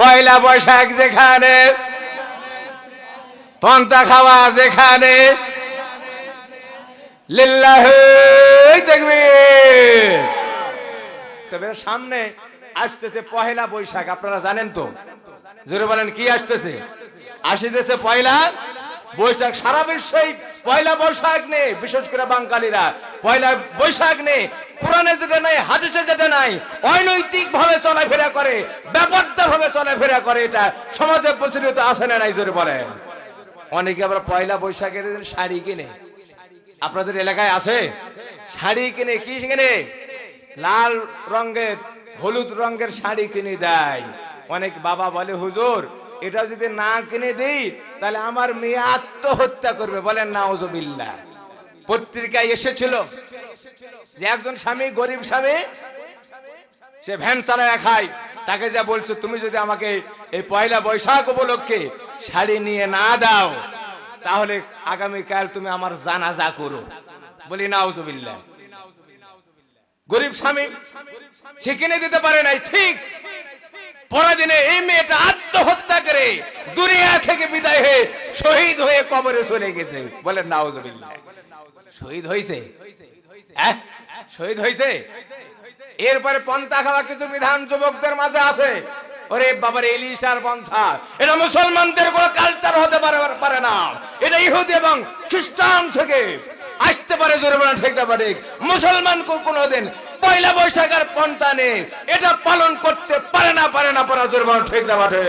পয়লা বৈশাখ যেখানে পন্তা খাওয়া যেখানে লিল্লাহ দেখবি। তবে সামনে আসতেছে পয়লা বৈশাখ, আপনারা জানেন তো। জোরে বলেন, কি আসতেছে? আসিতেছে পয়লা বৈশাখ, সারা বিশ্বই পয়লা বৈশাখ নেই, বিশেষ করে বাঙালিরা। পয়লা বৈশাখ নেই, কোরআনে যেটা নাই, হাদিসে যেটা নাই অনৈতিক ভাবে চলাফেরা করে ব্যাপারটা ভাবে চলাফেরা করে এটা সমাজে প্রচলিত আছে না নাই, জোরে বলেন। অনেকে আবার পয়লা বৈশাখের শাড়ি কিনে। আপনাদের এলাকায় আছে? শাড়ি কিনে কি কিনে? লাল রঙের, হলুদ রঙের শাড়ি কিনে দেয়। অনেক বাবা বলে, হুজুর, এটা যদি না কিনে দেই তাহলে আমার মেয়ে আত্মহত্যা করবে, বলেন না ওজবিল্লা পত্রিকায় এসেছিল যে একজন স্বামী, গরিব স্বামী, সে ভ্যান চালায় খায়। তাকে যা বলছো, তুমি যদি আমাকে এই পয়লা বৈশাখ উপলক্ষে শাড়ি নিয়ে না দাও, তাহলে আগামীকাল তুমি আমার জানাজা করো। বলি, নাউজুবিল্লাহ। গরিব স্বামী, সে কিনে দিতে পারে নাই, ঠিক। পরদিনে এই মেয়েটা আত্মহত্যা করে দুনিয়া থেকে বিদায় হয়ে শহীদ হয়ে কবরে চলে গেছে। বলে নাউজুবিল্লাহ। শহীদ হয়েছে হ্যাঁ? শহীদ হয়েছে এরপরে পন্থা খাওয়া কিছু বিধান যুবকদের মাঝে আছে। ওরে বাবার ইলিশার পন্থা। এটা মুসলমানদের কোনো কালচার হতে পারে না। এটা ইহুদি এবং খ্রিস্টান থেকে আসতে পারে জোরে ঠেকতে পারে মুসলমান কোনোদিন পয়লা বৈশাখের পন্থা নেই। এটা পালন করতে পারে না পারে না, পারা জোরে বলেন, ঠিক না ঠিক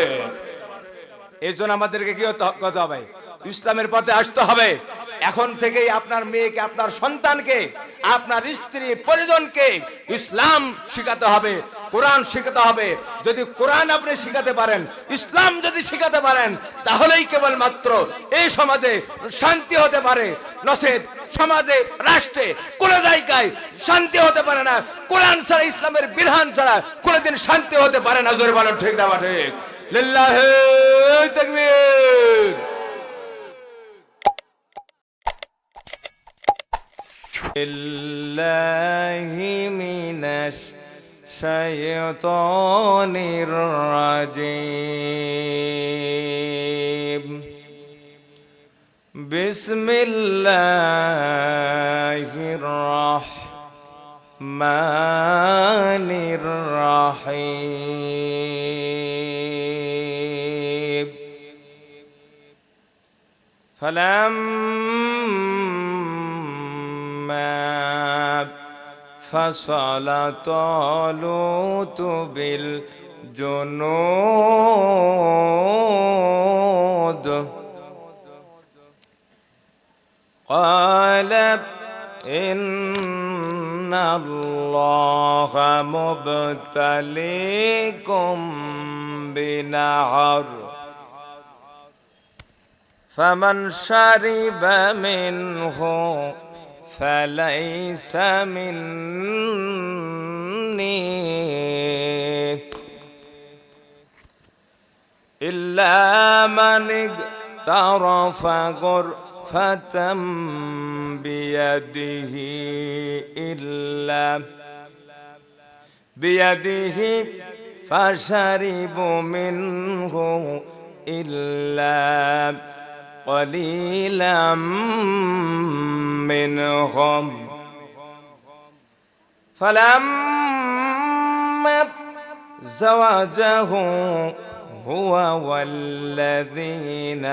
এই জন্য আমাদেরকে কি হতে হবে? ইসলামের পথে আসতে হবে। এখন থেকেই আপনার মেয়েকে, আপনার সন্তানকে, আপনার স্ত্রী, পরিজনকে ইসলাম শিখাতে হবে, কোরআন শিখাতে হবে। যদি কোরআন আপনি শিখাতে পারেন, ইসলাম যদি শিখাতে পারেন, তাহলেই কেবলমাত্র এই সমাজে শান্তি হতে পারে। নসেদ সমাজে রাষ্ট্রে কোন জায়গায় শান্তি হতে পারে না কোরআন ছাড়া ইসলামের বিধান ছাড়া কোনোদিন শান্তি হতে পারে না জোরে বলেন ঠিক না বা ঠিক লিল্লাহে তাকবীর الله من الشيطان الرجيم بسم الله الرحمن الرحيم. فلما فصل طالوت بالجنود قال إن الله مبتليكم بنهر فمن شرب منه فليس مني إلا من اغترف غرفة بيده إلا بيده فشرب منه إلا قليلا منهم فلما زوجه هو والذين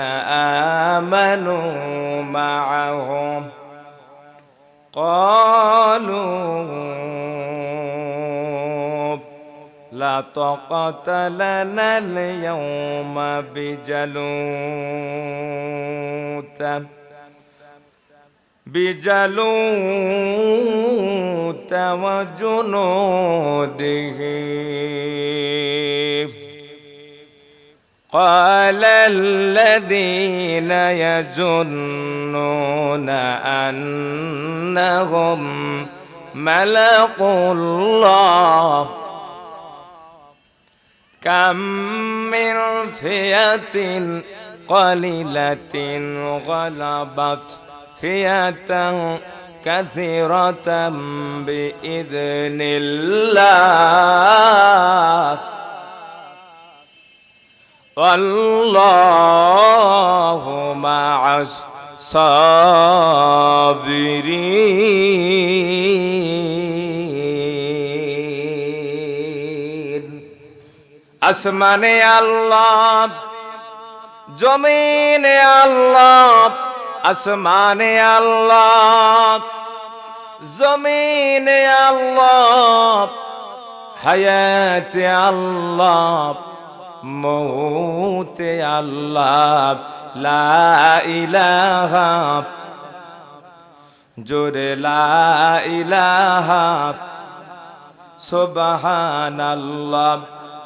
آمنوا معه قالوا لا طاقة لنا اليوم بجلوت بجلوت وجنوده. قال الذين يظنون أنهم ملقوا الله. كم من فئة قليلة غلبت فئة كثيرة بإذن الله. والله مع الصابرين আসমানে আল্লাহ জমিনে আল্লাহ আসমানে আল্লাহ জমিনে আল্লাহ হায়াতে আল্লাহ মৌতে আল্লাহ লা ইলাহা জোরে লা ইলাহা সুবহানাল্লাহ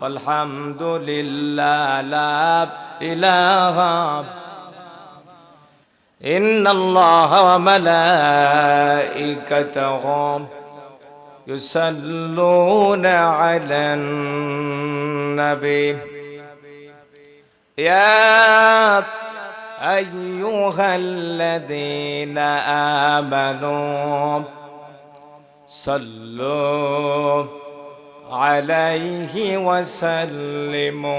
আলহামদুলিল্লাহ লা ইলাহা إن الله وملائكته يصلون على النبي يا أيها الذين آمنوا صلوا عليه وسلموا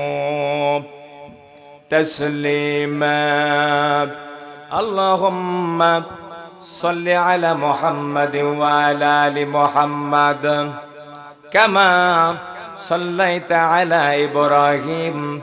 تسليما. اللهم صل على محمد وعلى آل محمد كما صليت على إبراهيم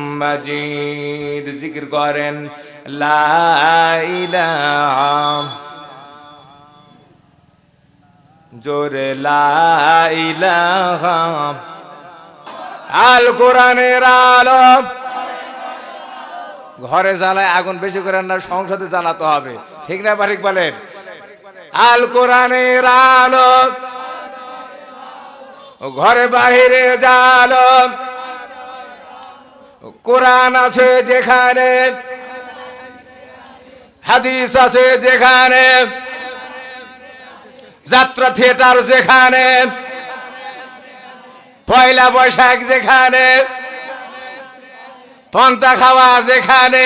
মাজিদ, জিকির করেন লাইলাম জোরে লাইলাম আল কোরআনের আলো। ঘরে জ্বালায় আগুন বেশি করে না, সংসদে জ্বালাতে হবে। ঠিক না বারিক বলেন? আল কোরআনের আলো। ঘরে বাহিরে জ্বালো। কোরআন আছে যেখানে, হাদিস আছে যেখানে, যাত্রা থিয়েটার যেখানে, পয়লা বৈশাখ যেখানে পন্তা খাওয়া যেখানে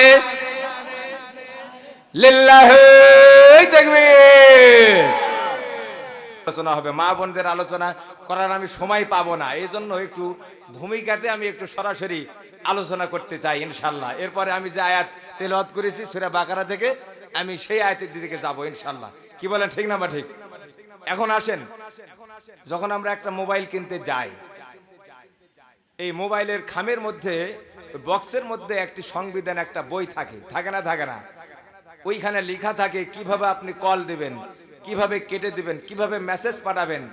লিল্লাহ দেখবি। আলোচনা হবে, মা বোনদের আলোচনা করার আমি সময় পাবো না, এই জন্য একটু ভূমিকাতে আমি একটু সরাসরি আলোচনা করতে চাই, ইনশাল্লাহ। এরপরে আমি যে আয়াত তেলাওয়াত করেছি, সুরা বাকারা থেকে, আমি সেই আয়াতের দিকে যাব, ইনশাল্লাহ। কি বলেন, ঠিক না বা ঠিক? এখন আসেন। যখন আমরা একটা মোবাইল কিনতে যাই, এই মোবাইলের খামের মধ্যে বক্সের মধ্যে একটি সংবিধান, একটা বই থাকে। থাকে না থাকে না? ওইখানে লেখা থাকে, কীভাবে আপনি কল দিবেন, কীভাবে কেটে দিবেন, কীভাবে মেসেজ পাঠাবেন,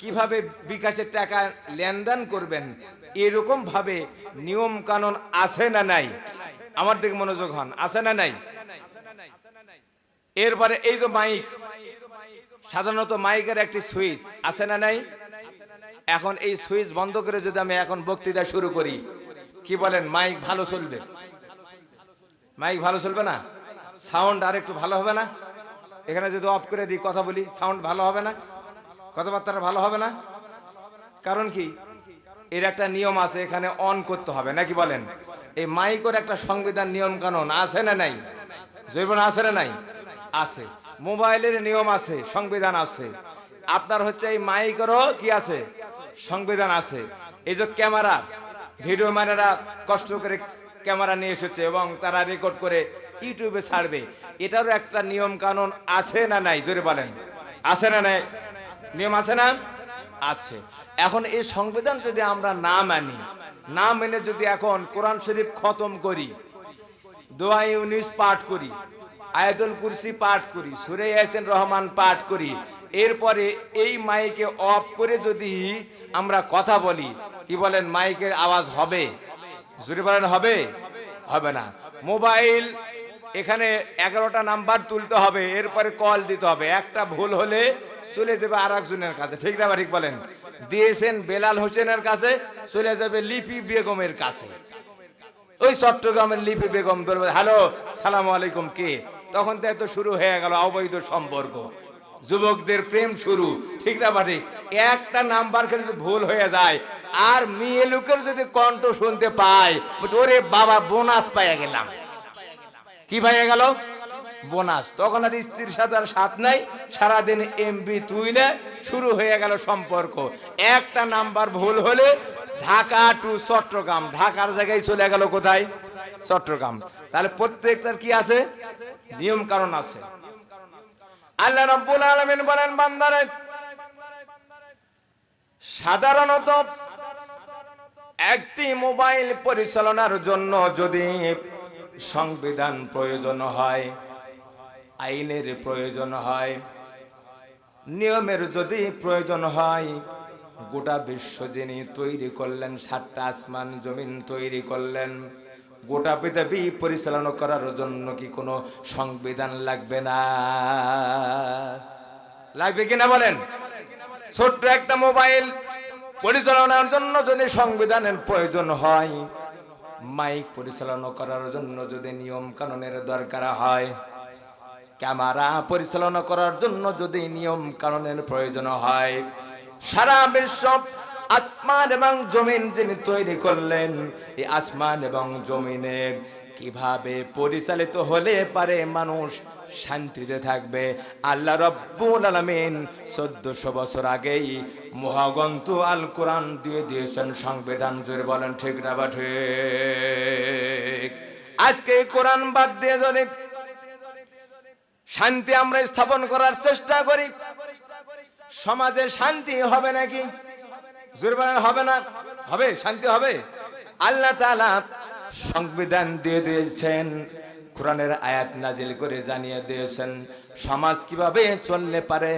কীভাবে বিকাশের টাকা লেনদেন করবেন এরকম ভাবে নিয়ম কানুন আছে না নাই? আমার দিকে মনোযোগ হন, আছে না নাই? এরপরে এই যে মাইক, সাধারণত মাইকের একটি সুইচ আছে না নাই? এখন এই সুইচ বন্ধ করে যদি আমি এখন বক্তৃতা শুরু করি, কি বলেন, মাইক ভালো চলবে? মাইক ভালো চলবে না? সাউন্ড আর একটু ভালো হবে না? এখানে যদি অফ করে দিই, কথা বলি, সাউন্ড ভালো হবে না? কথাবার্তা ভালো হবে না? কারণ কি? এর একটা নিয়ম আছে, এখানে অন করতে হবে, নাকি বলেন? এই মাইকের একটা সংবিধান নিয়ম কানুন আছে না নাই? জৈবন আছে না নাই? আছে। মোবাইলের নিয়ম আছে, সংবিধান আছে। আপনার হচ্ছে এই মাইকেরও কি আছে? সংবিধান আছে। এই যে ক্যামেরা, ভিডিও ম্যানেরা কষ্ট করে ক্যামেরা নিয়ে এসেছে এবং তারা রেকর্ড করে ইউটিউবে ছাড়বে। এটারও একটা নিয়ম কানুন আছে না নাই? জোরে বলেন। আছে না নাই? নিয়ম আছে না? আছে। এখন এই সংবিধান যদি আমরা না মানি, না মেনে যদি এখন কোরআন শরীফ খতম করি, দোয়া ইউনিস পাঠ করি, আয়াতুল কুরসি পাঠ করি, সুরে ইয়াসিন রহমান পাঠ করি, এরপরে এই মাইকে অফ করে যদি আমরা কথা বলি, কি বলেন, মাইকের আওয়াজ হবে? জুড়ে বলেন, হবে? হবে না। মোবাইল, এখানে এগারোটা নাম্বার তুলতে হবে, এরপরে কল দিতে হবে। একটা ভুল হলে চলে যাবে আর একজনের কাছে। ঠিক না ঠিক বলেন? দিয়েছেন বেলাল হোসেনের কাছে, চলে যাবে লিপি বেগমের কাছে। ওই চট্টগ্রামের লিপি বেগম বলবে, হ্যালো, সালাম আলাইকুম, কে? তখন তো এত শুরু হয়ে গেল অবৈধ সম্পর্ক। যুবকদের প্রেম শুরু, ঠিক না বাটি? একটা নাম্বার খেলে ভুল হয়ে যায়, আর মেয়ে লোকের যদি কণ্ঠ শুনতে পায় ওরে বাবা, বোনাস পাইয়া গেলাম। কি পাইয়া গেল? বোনাস। তখন আর স্ত্রীর সাথে আর সাথ নাই। সারাদিন এমবি তুইলে শুরু হয়ে গেল সম্পর্ক। একটা নাম্বার ভুল হলে ঢাকা টু চট্টগ্রাম। ঢাকার জায়গায় চলে গেল কোথায়? চট্টগ্রাম। তাহলে প্রত্যেকটার কি আছে? নিয়ম কারণ আছে। আল্লাহ রাব্বুল আলামিন বলেন, বান্দারে, সাধারণত একটি মোবাইল পরিচালনার জন্য যদি সংবিধান প্রয়োজন হয় আইনের প্রয়োজন হয়। নিয়মের যদি প্রয়োজন হয়, গোটা বিশ্ব যিনি তৈরি করলেন, সাতটা আসমান জমিন তৈরি করলেন, গোটা পৃথিবী পরিচালনা করার জন্য কি কোনো সংবিধান লাগবে না? লাগবে কিনা বলেন? ছোট্ট একটা মোবাইল পরিচালনার জন্য যদি সংবিধানের প্রয়োজন হয়, মাইক পরিচালনা করার জন্য যদি নিয়ম কানুনের দরকার হয় ক্যামেরা পরিচালনা করার জন্য যদি নিয়ম কানুনের প্রয়োজন হয়, সারা বিশ্ব আসমান এবং জমিন যিনি তৈরি করলেন, এই আসমান এবং জমিনে কীভাবে পরিচালিত হলে পারে মানুষ শান্তিতে থাকবে? আল্লাহ রব্বুল আলামিন চোদ্দশো বছর আগেই মহাগন্ত আল কোরআন দিয়ে দিয়েছেন সংবিধান, জোরে বলেন ঠিক না বা ঠিক? আজকে কোরআন বাদ দিয়ে যদি শান্তি আমরা স্থাপন করার চেষ্টা করি। সমাজে শান্তি হবে নাকি? হবে না? হবে, শান্তি হবে। আল্লাহ সংবিধান দিয়ে দিয়েছেন, কোরআনের আয়াত নাজিল করে জানিয়ে দিয়েছেন, সমাজ কীভাবে চললে পারে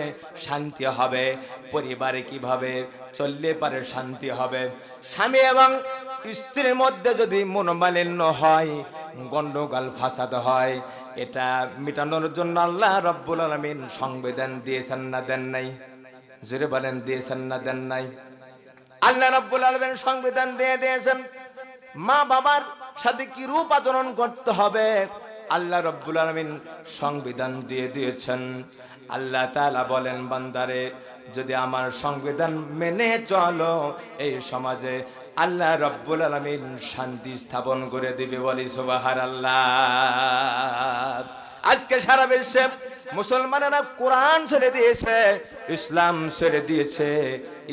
শান্তি হবে, পরিবারে কীভাবে চললে পারে শান্তি হবে? স্বামী এবং স্ত্রীর মধ্যে যদি মনোমালিন্য হয়, গন্ডগোল, ফাসাদ হয় এটা মেটানোর জন্য আল্লাহ রব্বুল আলমিন সংবিধান দিয়েছেন না দেন নাই? জোরে বলেন, দিয়েছেন না দেন নাই? আল্লাহ রব্বুল আলমিন সংবিধান দিয়ে দিয়েছেন মা বাবার সাথে কি রূপ আচরণ করতে হবে? আল্লাহ রব্বুল আলমিন সংবিধান দিয়ে দিয়েছেন। আল্লাহ তালা বলেন, বান্দারে, যদি আমার সংবিধান মেনে চলো, এই সমাজে আল্লাহ রব্বুল আলমিন শান্তি স্থাপন করে দিবে বলি সুবাহার আল্লাহ আজকে সারা বিশ্বে মুসলমানেরা কোরআন ছেড়ে দিয়েছে, ইসলাম ছেড়ে দিয়েছে,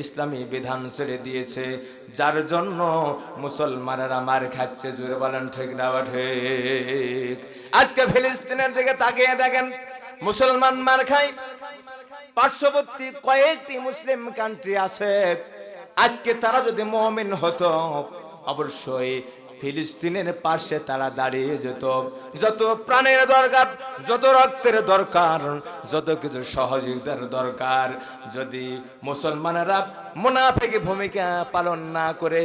ইসলামী বিধান ছেড়ে দিয়েছে। যার জন্য মুসলমানেরা মার খাচ্ছে, জোরে বলেন ঠিক না ঠিক? আজকে ফিলিস্তিনের দিকে তাকিয়ে দেখেন, মুসলমান মার খায়। পার্শ্ববর্তী কয়েকটি মুসলিম কান্ট্রি আছে আজকে তারা যদি মমিন হতো, অবশ্যই ফিলিস্তিনের পাশে তারা দাঁড়িয়ে যেত। যত প্রাণের দরকার, যত রক্তের দরকার, যত কিছু সহযোগিতার দরকার, যদি মুসলমানেরা মুনাফেকি ভূমিকা পালন না করে,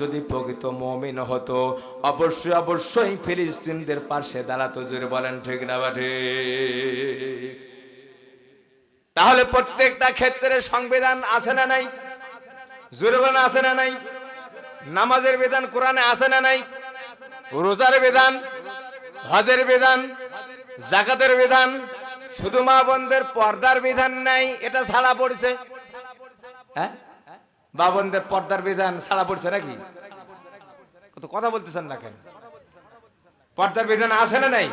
যদি প্রকৃত মমিন হতো, অবশ্যই অবশ্যই ফিলিস্তিনদের পাশে দাঁড়াতো। জোরে বলেন, ঠিক না বা তাহলে প্রত্যেকটা ক্ষেত্রে সংবিধান আছে না নাই? জোরবান আছে না নাই? নামাজের বিধান, কোরআনে আছে না নাই? রোজার বিধান, হজের বিধান, জাকাতের বিধান, শুধু মা বোনদের পর্দার বিধান নাই, এটা ছাড়া পড়ছে। হ্যাঁ? বাবনদের পর্দার বিধান ছাড়া পড়ছে নাকি? কত কথা বলতেছেন না কেন? পর্দার বিধান আছে না নাই?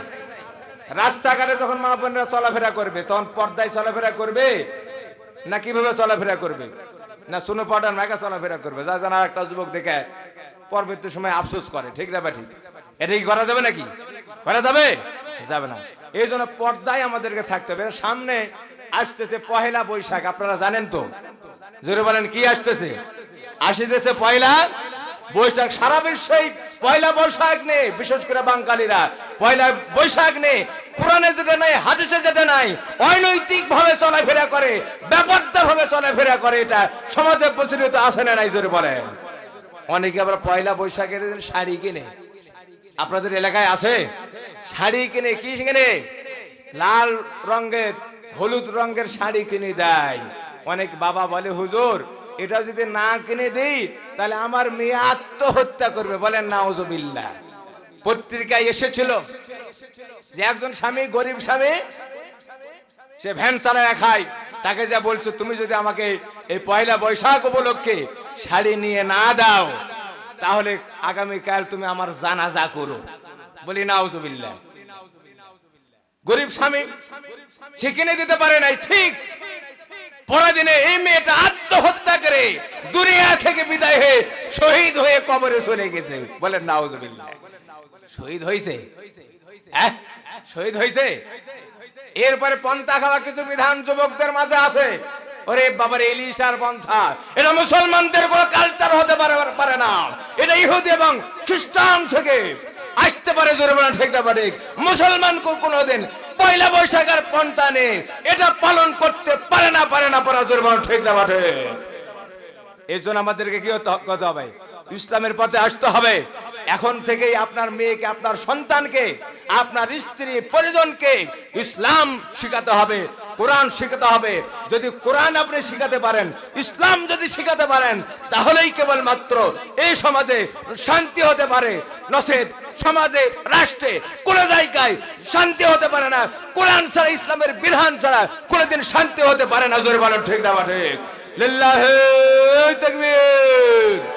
রাস্তাঘাটে যখন মা বোনরা চলাফেরা করবে, তখন পর্দায় চলাফেরা করবে? না কীভাবে চলাফেরা করবে? না, শুনে পর্দার মেঘা চলাফেরা করবে। যা জানা একটা যুবক দেখে পরবর্তী সময় আফসোস করে। ঠিক না ঠিক? এটা কি করা যাবে নাকি? করা যাবে? যাবে না। এই জন্য পর্দায় আমাদেরকে থাকতে হবে। সামনে আসতেছে পহেলা বৈশাখ, আপনারা জানেন তো। জোরে বলেন, কি আসতেছে? আসিতেছে পয়লা বৈশাখ। সারা বিশ্বই পয়লা বৈশাখ নেই, বিশেষ করে বাঙালিরা। পয়লা বৈশাখ নেই, কোরআনে যেটা নাই, হাদিসে যেটা নাই অনৈতিক ভাবে চলাফেরা করে ব্যাপারটা ভাবে চলাফেরা করে এটা সমাজে প্রচলিত আছে না নাই, জোরে বলেন। অনেকে আবার পয়লা বৈশাখের শাড়ি কিনে। আপনাদের এলাকায় আছে? শাড়ি কিনে, কি কিনে? লাল রঙের, হলুদ রঙের শাড়ি কিনে দেয়। অনেক বাবা বলে, হুজুর এটা যদি না কিনে দেই, তাহলে আমার মেয়ে আত্মহত্যা করবে। বলেন না ওজবিল্লা পত্রিকায় এসেছিল যে একজন স্বামী, গরিব স্বামী, সে ভ্যান চালায় খায়। তাকে যা বলছো, তুমি যদি আমাকে এই পয়লা বৈশাখ উপলক্ষে শাড়ি নিয়ে না দাও, তাহলে আগামীকাল তুমি আমার জানাজা করো। বলি না নাউজুবিল্লাহ। গরিব স্বামী, সে কিনে দিতে পারে নাই, ঠিক। পরদিনে এই মেয়েটা আত্মহত্যা করে দুনিয়া থেকে বিদায় হয়ে শহীদ হয়ে কবরে চলে গেছে। বলেন, নাউজুবিল্লাহ। শহীদ হয়েছে হ্যাঁ? শহীদ হয়েছে এরপরে পন্থা খাওয়া কিছু বিধান যুবকদের মাঝে আছে। ওরে বাবার ইলিশার পন্থা। এটা মুসলমানদের কোনো কালচার হতে পারে না। এটা ইহুদি এবং খ্রিস্টান থেকে আসতে পারে জোরে ঠেকতে পারে মুসলমান কোনোদিন পয়লা বৈশাখের পন্থা নেই। এটা পালন করতে পারে না পারে না, পারা জোরে বলেন ঠিক না ঠিক এই জন্য আমাদেরকে কি হতে হবে? ইসলামের পথে আসতে হবে। এখন থেকেই আপনার মেয়েকে, আপনার সন্তানকে, আপনার স্ত্রী, পরিজনকে ইসলাম শিখাতে হবে, কোরআন শিখাতে হবে। যদি কোরআন আপনি শিখাতে পারেন, ইসলাম যদি শিখাতে পারেন, তাহলেই কেবলমাত্র এই সমাজে শান্তি হতে পারে। নসেদ সমাজে, রাষ্ট্রে, কোন জায়গায় শান্তি হতে পারে না। কোরআন ছাড়া, ইসলামের বিধান ছাড়া কোনোদিন শান্তি হতে পারে না। জোরে বলেন, ঠিক না ঠিক? লিল্লাহ তাকবীর।